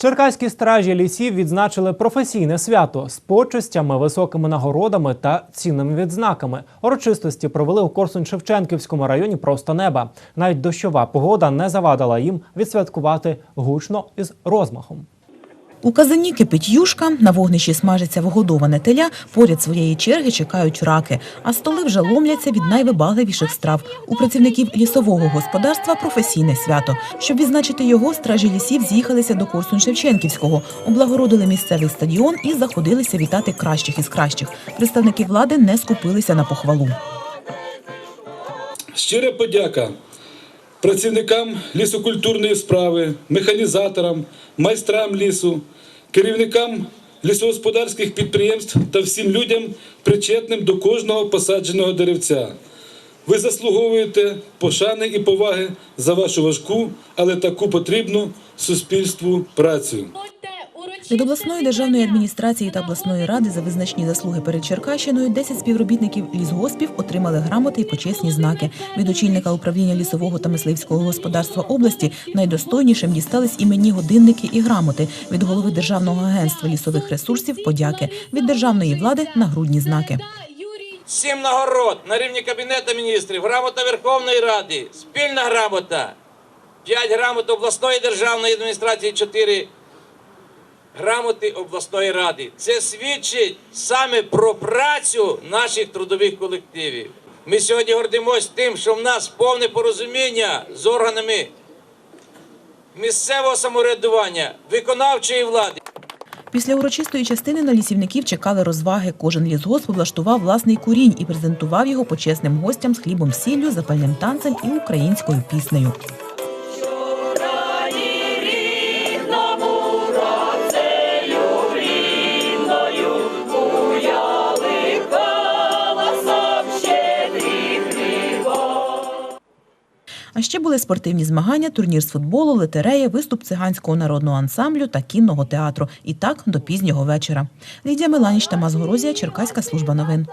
Черкаські стражі лісів відзначили професійне свято з почестями, високими нагородами та цінними відзнаками. Урочистості провели у Корсунь-Шевченківському районі просто неба. Навіть дощова погода не завадила їм відсвяткувати гучно із розмахом. У казані кипить юшка, на вогнищі смажиться вгодоване теля, поряд своєї черги чекають раки, а столи вже ломляться від найвибагливіших страв. У працівників лісового господарства професійне свято. Щоб відзначити його, стражі лісів з'їхалися до Корсунь-Шевченківського, облагородили місцевий стадіон і заходилися вітати кращих із кращих. Представники влади не скупилися на похвалу. Щира подяка працівникам лісокультурної справи, механізаторам, майстрам лісу, керівникам лісогосподарських підприємств та всім людям, причетним до кожного посадженого деревця. Ви заслуговуєте пошани і поваги за вашу важку, але таку потрібну суспільству працю. Від обласної державної адміністрації та обласної ради за визначні заслуги перед Черкащиною 10 співробітників лісгоспів отримали грамоти і почесні знаки. Від очільника управління лісового та мисливського господарства області найдостойнішим дістались іменні годинники і грамоти. Від голови Державного агентства лісових ресурсів подяки. Від державної влади нагрудні знаки. Сім нагород на рівні Кабінету міністрів, грамота Верховної Ради, спільна грамота, п'ять грамот обласної державної адміністрації, чотири грамоти обласної ради. Це свідчить саме про працю наших трудових колективів. Ми сьогодні гордимося тим, що в нас повне порозуміння з органами місцевого самоврядування, виконавчої влади. Після урочистої частини на лісівників чекали розваги. Кожен лісгосп влаштував власний курінь і презентував його почесним гостям з хлібом сіллю, запальним танцем і українською піснею. А ще були спортивні змагання, турнір з футболу, литереї, виступ циганського народного ансамблю та кінного театру. І так до пізнього вечора. Лідія Меланіч, Тамас Горозія, Черкаська служба новин.